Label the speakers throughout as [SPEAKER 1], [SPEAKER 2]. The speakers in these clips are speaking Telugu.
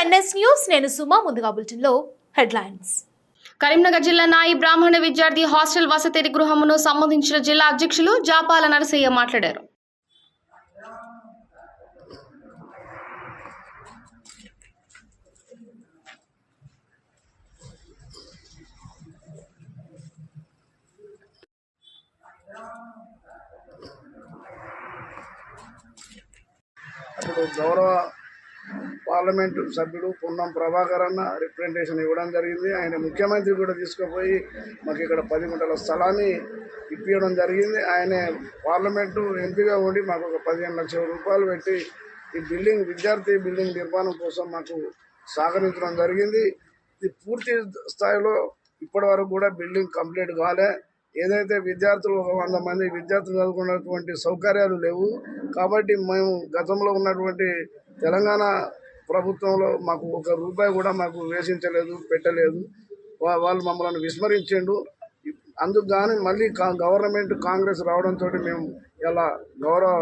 [SPEAKER 1] ఎన్ఎస్ న్యూస్ నేను సుమా ముందుగా బులెటిన్లో హెడ్లైన్స్.
[SPEAKER 2] కరీంనగర్ జిల్లా నాయి బ్రాహ్మణ విద్యార్థి హాస్టల్ వసతి గృహమును సంబంధించిన జిల్లా అధ్యక్షులు జాపాల నరసయ్య మాట్లాడారు.
[SPEAKER 3] అప్పుడు గౌరవ పార్లమెంటు సభ్యుడు పొన్నం ప్రభాకర్ అన్న రిప్రజెంటేషన్ ఇవ్వడం జరిగింది. ఆయన ముఖ్యమంత్రి కూడా తీసుకుపోయి మాకు ఇక్కడ పది గుంటల స్థలాన్ని ఇప్పించడం జరిగింది. ఆయన పార్లమెంటు ఎంపీగా ఉండి మాకు ఒక పదిహేను లక్షల రూపాయలు పెట్టి ఈ బిల్డింగ్ విద్యార్థి బిల్డింగ్ నిర్మాణం కోసం మాకు సహకరించడం జరిగింది. ఇది పూర్తి స్థాయిలో ఇప్పటి వరకు కూడా బిల్డింగ్ కంప్లీట్ కాలే. ఏదైతే విద్యార్థులు ఒక వంద మంది విద్యార్థులు చదువుకున్నటువంటి సౌకర్యాలు లేవు కాబట్టి మేము గతంలో ఉన్నటువంటి తెలంగాణ ప్రభుత్వంలో మాకు ఒక రూపాయి కూడా మాకు వేసించలేదు పెట్టలేదు. వా- వాళ్ళు మమ్మల్ని విస్మరించిండు. అందుకు కానీ మళ్ళీ కా- గవర్నమెంట్ కాంగ్రెస్ రావడంతో మేము ఇలా గౌరవ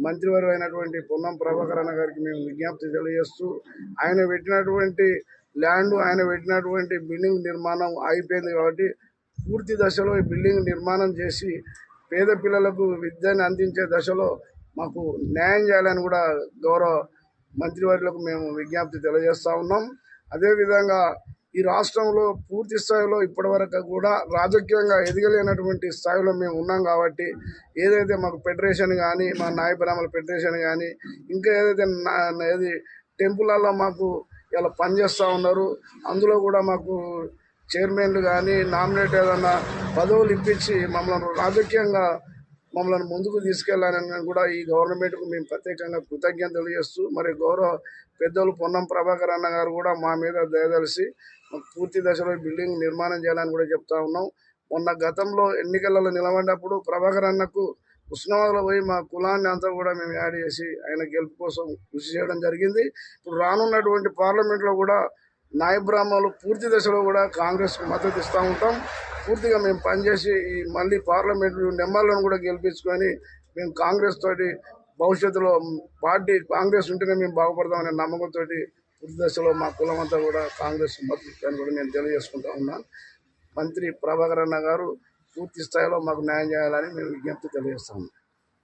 [SPEAKER 3] మంత్రివారు అయినటువంటి పొన్నం ప్రభాకర్ అన్న గారికి మేము విజ్ఞప్తి తెలియజేస్తూ ఆయన పెట్టినటువంటి ల్యాండ్ ఆయన పెట్టినటువంటి బిల్డింగ్ నిర్మాణం అయిపోయింది కాబట్టి పూర్తి దశలో ఈ బిల్డింగ్ నిర్మాణం చేసి పేద పిల్లలకు విద్యను అందించే దశలో మాకు న్యాయం చేయాలని కూడా గౌరవ మంత్రివర్యులకు మేము విజ్ఞప్తి తెలియజేస్తా ఉన్నాం. అదేవిధంగా ఈ రాష్ట్రంలో పూర్తి స్థాయిలో ఇప్పటివరకు కూడా రాజకీయంగా ఎదగలేనటువంటి స్థాయిలో మేము ఉన్నాం కాబట్టి ఏదైతే మాకు ఫెడరేషన్ కానీ మా నాయ బ్రాహ్మణ ఫెడరేషన్ కానీ ఇంకా ఏదైతే నా ఏది టెంపుల్లలో మాకు ఇలా పనిచేస్తూ ఉన్నారు. అందులో కూడా మాకు చైర్మన్లు కానీ నామినేట్ ఏదన్నా పదవులు ఇప్పించి మమ్మల్ని రాజకీయంగా మమ్మల్ని ముందుకు తీసుకెళ్ళాలని కూడా ఈ గవర్నమెంట్కు మేము ప్రత్యేకంగా కృతజ్ఞతలు తెలియజేస్తూ మరి గౌరవ పెద్దలు పొన్నం ప్రభాకర్ అన్న గారు కూడా మా మీద దయదలిసి పూర్తి దశలో బిల్డింగ్ నిర్మాణం చేయాలని కూడా చెప్తా ఉన్నాం. మొన్న గతంలో ఎన్నికలలో నిలబడినప్పుడు ప్రభాకర్ అన్నకు ఉస్మానాబాద్లో పోయి మా కులాన్ని అంతా కూడా మేము యాడ్ చేసి ఆయన గెలుపు కోసం కృషి చేయడం జరిగింది. ఇప్పుడు రానున్నటువంటి పార్లమెంట్లో కూడా నాయ పూర్తి దశలో కూడా కాంగ్రెస్కు మద్దతు ఇస్తూ ఉంటాం. పూర్తిగా మేము పనిచేసి ఈ మళ్ళీ పార్లమెంట్ నెంబర్లను కూడా గెలిపించుకొని మేము కాంగ్రెస్ తోటి భవిష్యత్తులో పార్టీ కాంగ్రెస్ ఉంటేనే మేము బాగుపడతామనే నమ్మకంతో పూర్తి దశలో మా కులం అంతా కూడా కాంగ్రెస్ మద్దతు కూడా నేను తెలియజేసుకుంటా ఉన్నాను మంత్రి ప్రభాకర్ అన్న గారు పూర్తి స్థాయిలో మాకు న్యాయం చేయాలని మేము విజ్ఞప్తి తెలియజేస్తాము